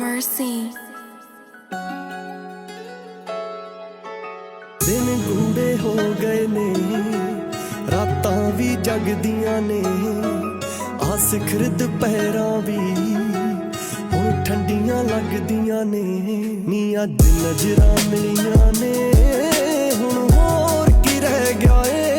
mercy. ਦਿਨ ਗੂੜੇ ਹੋ ਗਏ ਨੇ, ਰਾਤਾਂ ਵੀ ਜਗਦੀਆਂ ਨੇ ਆ ਸਿਖਰ ਦੁਪਹਿਰਾਂ ਵੀ ਹੁਣ ਠੰਡੀਆਂ ਲੱਗਦੀਆਂ ਨੇ ਨੀ ਅੱਜ ਨਜ਼ਰਾਂ ਮਿਲੀਆਂ ਨੇ, ਹੁਣ ਹੋਰ ਕੀ ਰਹਿ ਗਿਆ ਏ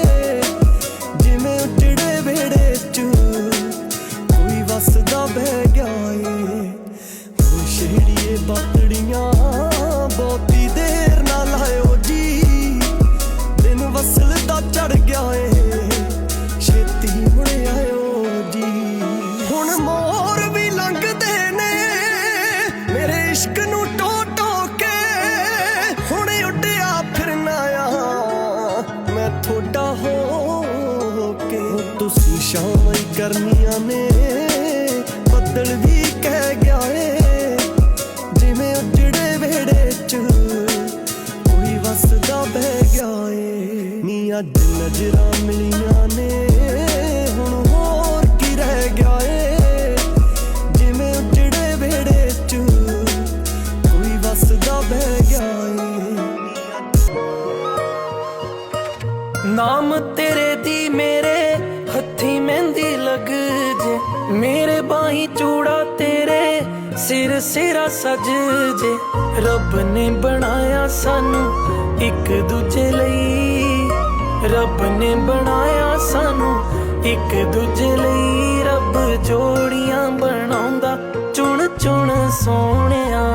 ਇਸ਼ਕ ਨੂੰ ਟੋ ਟੋ ਕੇ ਹੁਣ ਉੱਡਿਆ ਫਿਰਨਾ ਆ ਮੈਂ ਥੋੜਾ ਹੋ ਕੇ ਤੁਸੀਂ ਸ਼ਾਮਾਂ ਕਰਨੀਆਂ ਨੇ, ਬੱਦਲ ਵੀ ਕਹਿ ਗਿਆ ਏ। ਜਿਵੇਂ ਉੱਜੜੇ ਵੇੜੇ ਚ ਕੋਈ ਵਸਦਾ ਬਹਿ ਗਿਆ ਏ। ਨੀ ਅੱਜ ਨਜ਼ਰਾਂ ਮਿਲੀਆਂ ਨੇ। ਨਾਮ ਤੇਰੇ ਦੀ ਮੇਰੇ ਹੱਥੀ ਮਹਿੰਦੀ ਲੱਗ ਜੇ। ਮੇਰੇ ਬਾਹੀ ਚੂੜਾ ਤੇਰੇ ਸਿਰ ਸਿਰਾ ਸਜ ਜੇ। ਰੱਬ ਨੇ ਬਣਾਇਆ ਸਾਨੂੰ ਇੱਕ ਦੂਜੇ ਲਈ। ਰੱਬ ਨੇ ਬਣਾਇਆ ਸਾਨੂੰ ਇੱਕ ਦੂਜੇ ਲਈ। ਰੱਬ ਜੋੜੀਆਂ ਬਣਾਉਂਦਾ ਚੁਣ ਚੁਣ ਸੋਹਣਿਆ।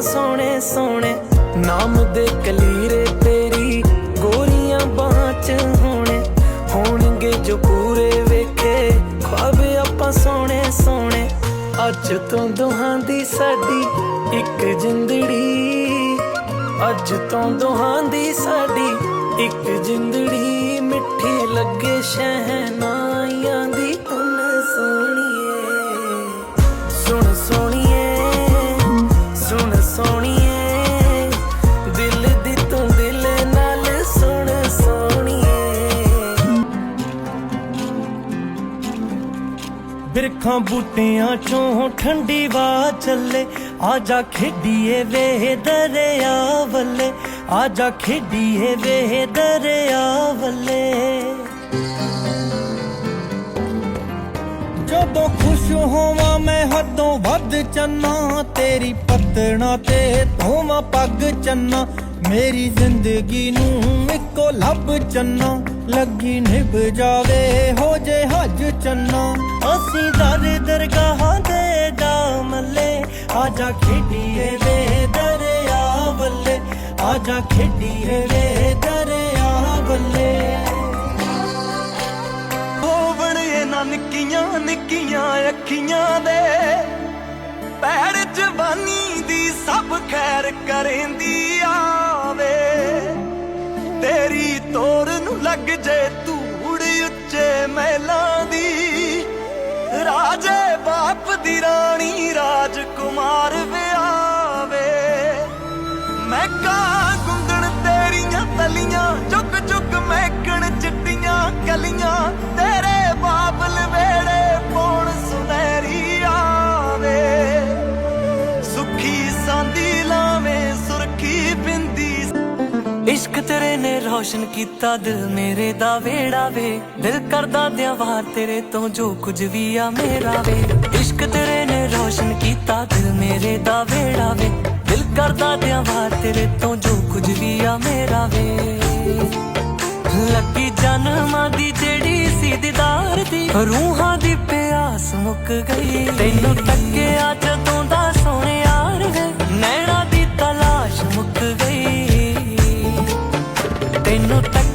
ਖੁਆਬ ਆਪਾਂ ਸੋਹਣੇ ਸੋਹਣੇ। ਨਾਮ ਦੇ ਕਲੀਰੇ ਤੇਰੀ ਗੋਰੀਆਂ ਬਾਹਾਂ ਚ ਹੋਣੇ। ਹੋਣਗੇ ਜੋ ਪੂਰੇ ਵੇਖੇ, ਖੁਆਬ ਆਪਾਂ ਸੋਹਣੇ ਸੋਹਣੇ। ਅੱਜ ਤੋਂ ਦੋਹਾਂ ਦੀ ਸਾਡੀ ਇੱਕ ਜਿੰਦੜੀ। ਅੱਜ ਤੋਂ ਦੋਹਾਂ ਦੀ ਸਾਡੀ ਇੱਕ ਜਿੰਦੜੀ। ਮਿੱਠੀ ਲੱਗੇ ਸ਼ਹਿਨਾ ਬਿਰਖਾਂ ਬੂਟਿਆਂ ਚੋਂ ਠੰਡੀ ਵਾ ਚੱਲੇ। ਆ ਜਾ ਖੇਡੀਏ ਵੇ ਦਰਿਆ ਵੱਲੇ। ਆ ਜਾ ਖੇਡੀਏ ਵੇ ਦਰਿਆ ਵੱਲੇ। ਜਦੋਂ ਖੁਸ਼ ਹੋਵਾਂ ਮੈਂ ਹੱਦੋਂ ਵੱਧ ਚੰਨਾ। ਤੇਰੀ ਪਤਣਾ ਤੇ ਧੋਵਾਂ ਪੱਗ ਚੰਨਾ। ਮੇਰੀ ਜ਼ਿੰਦਗੀ ਨੂੰ ਇੱਕੋ ਲੱਭ ਚੰਨਾ। ਲੱਗੀ ਨਿਭ ਜਾਵੇ, ਹੋ ਜੇ ਹੱਜ ਚੰਨਾ ਅਸੀਂ ਦਰ ਦਰਗਾਹਾਂ ਦੇ ਜਾ ਆਜਾ ਖੇਡੀਏ ਵੇ ਦਰਿਆ ਵੱਲੇ। ਆਜਾ ਖੇਡੀਏ ਵੇ ਦਰਿਆ ਵੱਲੇ। ਹੋਵਣ ਇਹਨਾਂ ਨਿੱਕੀਆਂ ਨਿੱਕੀਆਂ ਅੱਖੀਆਂ ਦੇ। ਪੈਰ ਜਵਾਨੀ ਦੀ ਸਭ ਖੈਰ ਕਰੇਂਦੀ ਆਵੇ। ਲੱਗ ਜੇ ਧੂੜ ਉੱਚੇ ਮਹਿਲਾਂ ਦੀ। ਰਾਜੇ ਬਾਪ ਦੀ ਰਾਣੀ ਰਾਜਕੁਮਾਰ ਨੇ ਰੌਸ਼ਨ ਕੀਤਾ ਦਿਲ ਮੇਰੇ ਦਾ ਵੇੜਾ ਵੇ। ਦਿਲ ਕਰਦਾ ਦਿਆਂ ਵਾਰ ਤੇਰੇ ਤੋਂ ਜੋ ਕੁਝ ਵੀ ਆ ਮੇਰਾ ਵੇ। ਇਸ਼ਕ ਤੇਰੇ ਨੇ ਰੌਸ਼ਨ ਕੀਤਾ ਦਿਲ ਮੇਰੇ ਦਾ ਵੇੜਾ ਵੇ। ਦਿਲ ਕਰਦਾ ਦਿਆਂ ਤੇਰੇ ਤੋਂ ਜੋ ਕੁਝ ਵੀ ਆ ਮੇਰਾ ਵੇ। ਲੱਗੀ ਜਨਮਾਂ ਦੀ ਜਿਹੜੀ ਸੀ ਦੀਦਾਰ ਦੀ। ਰੂਹਾਂ ਦੀ ਪਿਆਸ ਮੁੱਕ ਗਈ। ਤੈਨੂੰ ਤੱਕਿਆ not back